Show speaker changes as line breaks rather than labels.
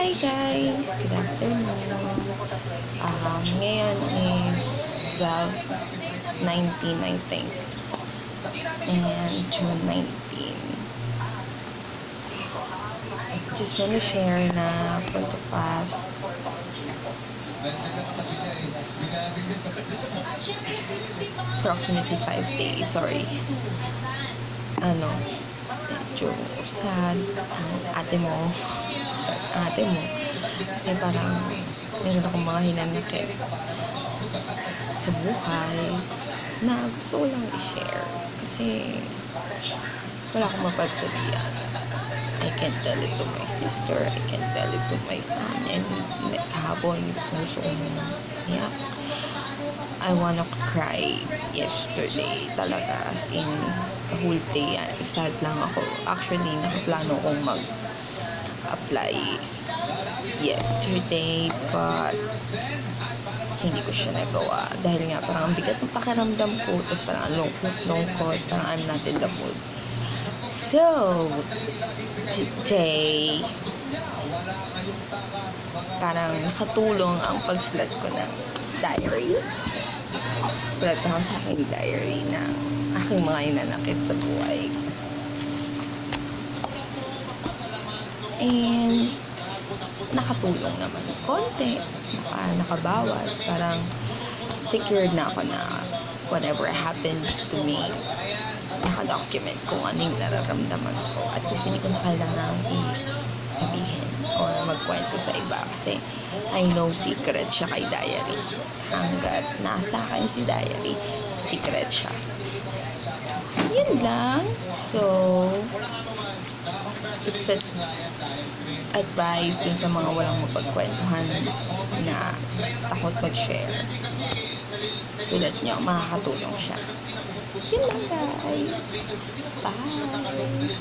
Hi guys! Good afternoon. Um, ngayon is 12, 19 I think. And June 19. Just want to share na for the fast. Approximately 5 days, sorry. Ano, medyo sad ang ate mo. Ate mo. Kasi parang meron akong mga hinanakit sa buhay na gusto ko lang i-share. Kasi wala akong mapagsabihan. I can't tell it to my sister. I can't tell it to my son. And kahapon, gusto kong iyak. I wanna cry yesterday talaga as in the whole day. Sad lang ako. Actually, nakaplano kong mag-apply yesterday but hindi ko siya nagawa. Dahil nga parang ang bigat ng pakiramdam ko tapos parang ang lungkot-lungkot parang I'm not in the mood. So today parang nakatulong ang pagsulat ko ng diary. Sulat ako sa aking diary ng aking mga inanakit sa buhay and nakatulong naman konti naka, nakabawas parang secured na ako na whatever happens to me nakadocument kung ano yung nararamdaman ko. At least hindi ko na kailangan i-sabihin or magkwento sa iba kasi I know secret siya kay diary. Hanggat nasa akin si diary secret siya. Yun lang. So it's a advice dun sa mga walang mapagkwentuhan na takot mag-share. Sulat niyo, makakatulong siya. Yun lang guys. Bye!